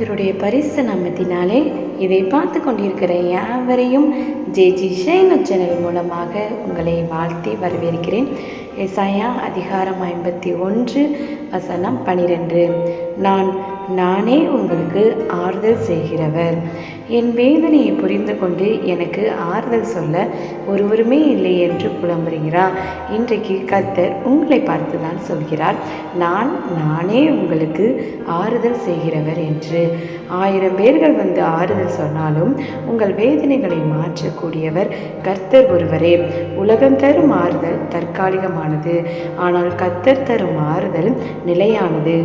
கர்த்தருடைய பரிசு நாமத்தினாலே இதை பார்த்து கொண்டிருக்கிற யாவரையும் ஜே ஜி ஷைனு சேனல் மூலமாக உங்களை வாழ்த்தி வரவேற்கிறேன். எசாயா அதிகாரம் ஐம்பத்தி ஒன்று வசனம் பனிரெண்டு. நான் நானே உங்களுக்கு ஆறுதல் செய்கிறவர். என் வேதனையை புரிந்து கொண்டு எனக்கு ஆறுதல் சொல்ல ஒருவருமே இல்லை என்று புலம்புகிறார். இன்றைக்கு கர்த்தர் உங்களை பார்த்து தான் சொல்கிறார். நான் நானே உங்களுக்கு ஆறுதல் செய்கிறவர் என்று. ஆயிரம் பேர்கள் வந்து ஆறுதல் சொன்னாலும் உங்கள் வேதனைகளை மாற்றக்கூடியவர் கர்த்தர் ஒருவரே. உலகம் தரும் ஆறுதல் தற்காலிகமானது. ஆனால் கத்தர் தரும் ஆறுதல் நிலையானது.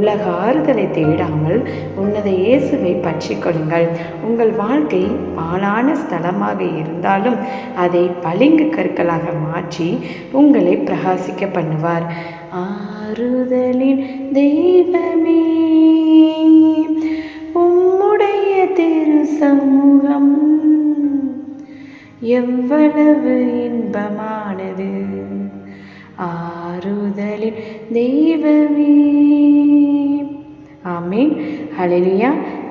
உலக ஆறுதலை தேடாமல் உன்னத இயேசுவை பற்றி கொள்ளுங்கள் உங்கள் வாழ்க்கை பாழான ஸ்தலமாக இருந்தாலும் அதை பளிங்கு கற்களாக மாற்றி உங்களை பிரகாசிக்க பண்ணுவார். ஆறுதலின் தெய்வமே உம்முடைய திரு சமூகம் எவ்வளவு இன்பமானது. ஆறுதலின் தெய்வமே. ஆமீன். ஹalleluya.